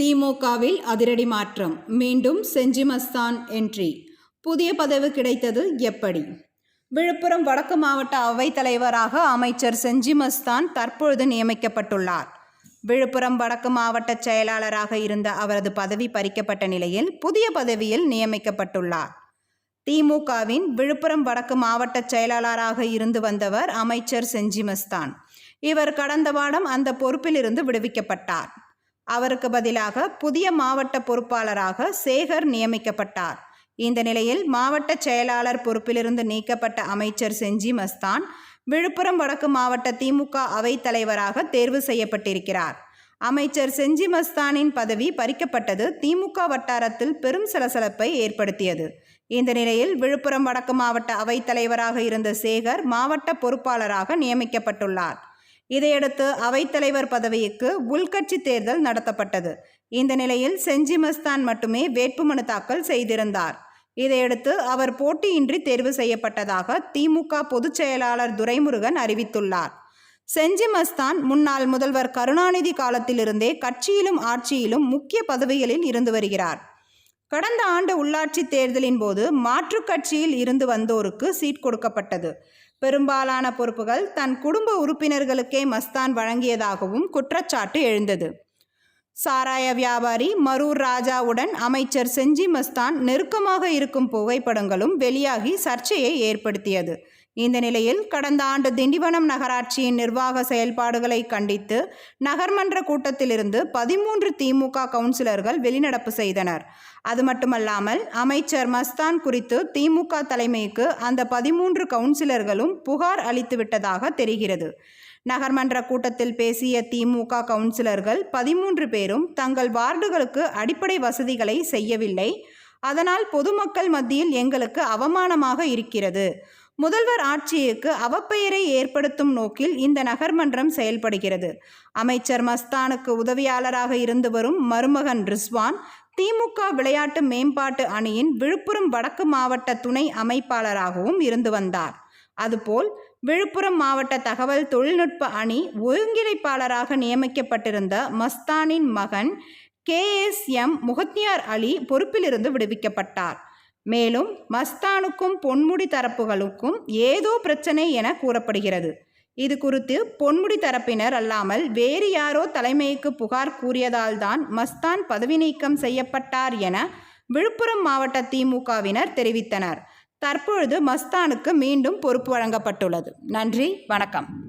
திமுகவில் அதிரடி மாற்றம். மீண்டும் செஞ்சிமஸ்தான் என்ட்ரி புதிய பதவி கிடைத்தது எப்படி? விழுப்புரம் வடக்கு மாவட்ட அவைத்தலைவராக அமைச்சர் செஞ்சிமஸ்தான் தற்பொழுது நியமிக்கப்பட்டுள்ளார். விழுப்புரம் வடக்கு மாவட்ட செயலாளராக இருந்த அவரது பதவி பறிக்கப்பட்ட நிலையில் புதிய பதவியில் நியமிக்கப்பட்டுள்ளார். திமுகவின் விழுப்புரம் வடக்கு மாவட்ட செயலாளராக இருந்து வந்தவர் அமைச்சர் செஞ்சிமஸ்தான். இவர் கடந்த வாரம் அந்த பொறுப்பிலிருந்து விடுவிக்கப்பட்டார். அவருக்கு பதிலாக புதிய மாவட்ட பொறுப்பாளராக சேகர் நியமிக்கப்பட்டார். இந்த நிலையில் மாவட்ட செயலாளர் பொறுப்பிலிருந்து நீக்கப்பட்ட அமைச்சர் செஞ்சி மஸ்தான் விழுப்புரம் வடக்கு மாவட்ட திமுக அவைத்தலைவராக தேர்வு செய்யப்பட்டிருக்கிறார். அமைச்சர் செஞ்சி மஸ்தானின் பதவி பறிக்கப்பட்டது திமுக வட்டாரத்தில் பெரும் சலசலப்பை ஏற்படுத்தியது. இந்த நிலையில் விழுப்புரம் வடக்கு மாவட்ட அவைத்தலைவராக இருந்த சேகர் மாவட்ட பொறுப்பாளராக நியமிக்கப்பட்டுள்ளார். இதையடுத்து அவைத்தலைவர் பதவிக்கு உள்கட்சி தேர்தல் நடத்தப்பட்டது. இந்த நிலையில் செஞ்சி மஸ்தான் மட்டுமே வேட்புமனு தாக்கல் செய்திருந்தார். இதையடுத்து அவர் போட்டியின்றி தேர்வு செய்யப்பட்டதாக திமுக பொதுச் செயலாளர் துரைமுருகன் அறிவித்துள்ளார். செஞ்சி மஸ்தான் முன்னாள் முதல்வர் கருணாநிதி காலத்திலிருந்தே கட்சியிலும் ஆட்சியிலும் முக்கிய பதவிகளில் இருந்து வருகிறார். கடந்த ஆண்டு உள்ளாட்சி தேர்தலின் போது மாற்றுக் கட்சியில் இருந்து வந்தோருக்கு சீட் கொடுக்கப்பட்டது. பெரும்பாலான பொறுப்புகள் தன் குடும்ப உறுப்பினர்களுக்கே மஸ்தான் வழங்கியதாகவும் குற்றச்சாட்டு எழுந்தது. சாராய வியாபாரி மரூர் ராஜாவுடன் அமைச்சர் செஞ்சி மஸ்தான் நெருக்கமாக இருக்கும் புகைப்படங்களும் வெளியாகி சர்ச்சையை ஏற்படுத்தியது. இந்த நிலையில் கடந்த ஆண்டு திண்டிவனம் நகராட்சியின் நிர்வாக செயல்பாடுகளை கண்டித்து நகர்மன்ற கூட்டத்திலிருந்து பதிமூன்று திமுக கவுன்சிலர்கள் வெளிநடப்பு செய்தனர். அது மட்டுமல்லாமல் அமைச்சர் மஸ்தான் குறித்து திமுக தலைமைக்கு அந்த பதிமூன்று கவுன்சிலர்களும் புகார் அளித்துவிட்டதாக தெரிகிறது. நகர்மன்ற கூட்டத்தில் பேசிய திமுக கவுன்சிலர்கள் பதிமூன்று பேரும் தங்கள் வார்டுகளுக்கு அடிப்படை வசதிகளை செய்யவில்லை. அதனால் பொதுமக்கள் மத்தியில் எங்களுக்கு அவமானமாக இருக்கிறது. முதல்வர் ஆட்சிக்கு அவப்பெயரை ஏற்படுத்தும் நோக்கில் இந்த நகர்மன்றம் செயல்படுகிறது. அமைச்சர் மஸ்தானுக்கு உதவியாளராக இருந்து வரும் மருமகன் ரிஸ்வான் திமுக விளையாட்டு மேம்பாட்டு அணியின் விழுப்புரம் வடக்கு மாவட்ட துணை அமைப்பாளராகவும் இருந்து வந்தார். அதுபோல் விழுப்புரம் மாவட்ட தகவல் தொழில்நுட்ப அணி ஒருங்கிணைப்பாளராக நியமிக்கப்பட்டிருந்த மஸ்தானின் மகன் K S M Mukhtiyar Ali பொறுப்பிலிருந்து விடுவிக்கப்பட்டார். மேலும் மஸ்தானுக்கும் பொன்முடி தரப்புகளுக்கும் ஏதோ பிரச்சனை என கூறப்படுகிறது. இது குறித்து பொன்முடி தரப்பினர் அல்லாமல் வேறு யாரோ தலைமைக்கு புகார் கூறியதால்தான் மஸ்தான் பதவி நீக்கம் செய்யப்பட்டார் என விழுப்புரம் மாவட்ட திமுகவினர் தெரிவித்தனர். தற்பொழுது மஸ்தானுக்கு மீண்டும் பொறுப்பு வழங்கப்பட்டுள்ளது. நன்றி வணக்கம்.